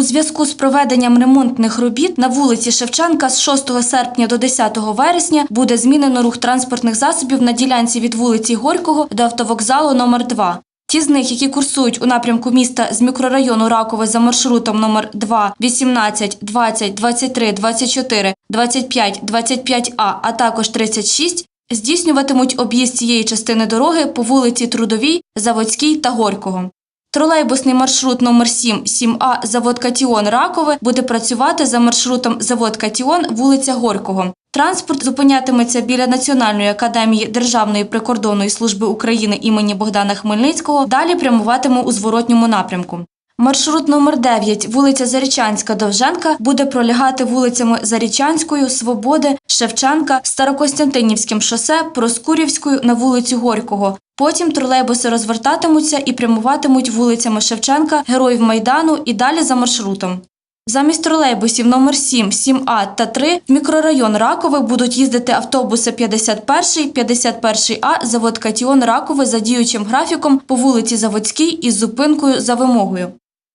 У зв'язку з проведенням ремонтних робіт на вулиці Шевченка з 6 серпня до 10 вересня буде змінено рух транспортних засобів на ділянці від вулиці Горького до автовокзалу номер 2 Ті з них, які курсують у напрямку міста з мікрорайону Ракове за маршрутом номер 2, 18, 20, 23, 24, 25, 25А, а також 36, здійснюватимуть об'їзд цієї частини дороги по вулиці Трудовій, Заводській та Горького. Тролейбусний маршрут номер 7 7А Завод Катіон Ракове буде працювати за маршрутом Завод Катіон вулиця Горького. Транспорт зупинятиметься біля Національної академії Державної прикордонної служби України імені Богдана Хмельницького. Далі прямуватиме у зворотньому напрямку. Маршрут номер 9 вулиця Зарічанська Довженка буде пролягати вулицями Зарічанською, Свободи, Шевченка, Старокостянтинівським шосе, Проскурівською на вулицю Горького. Потім тролейбуси розвертатимуться і прямуватимуть вулицями Шевченка, Героїв Майдану і далі за маршрутом. Замість тролейбусів номер 7, 7А та 3 в мікрорайон Ракове будуть їздити автобуси 51, 51А, завод Катіон Ракове за діючим графіком по вулиці Заводській із зупинкою за вимогою.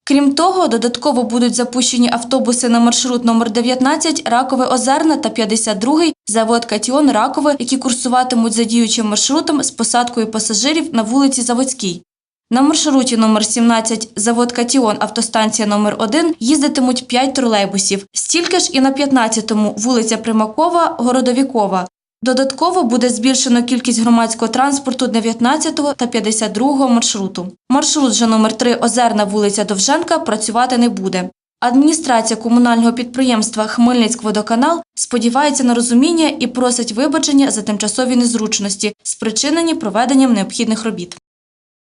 Крім того, додатково будуть запущені автобуси на маршрут номер 19 Ракове Озерна та 52 завод Катіон Ракове, які курсуватимуть за діючим маршрутом з посадкою пасажирів на вулиці Заводській. На маршруті номер 17 завод Катіон автостанція номер 1 їздитимуть 5 тролейбусів. Стільки ж і на 15-му вулиця Примакова, Городовікова. Додатково буде збільшено кількість громадського транспорту 19 та 52 маршруту. Маршрут же номер 3 Озерна вулиця Довженка працювати не буде. Адміністрація комунального підприємства Хмельницькводоканал сподівається на розуміння і просить вибачення за тимчасові незручності, спричинені проведенням необхідних робіт.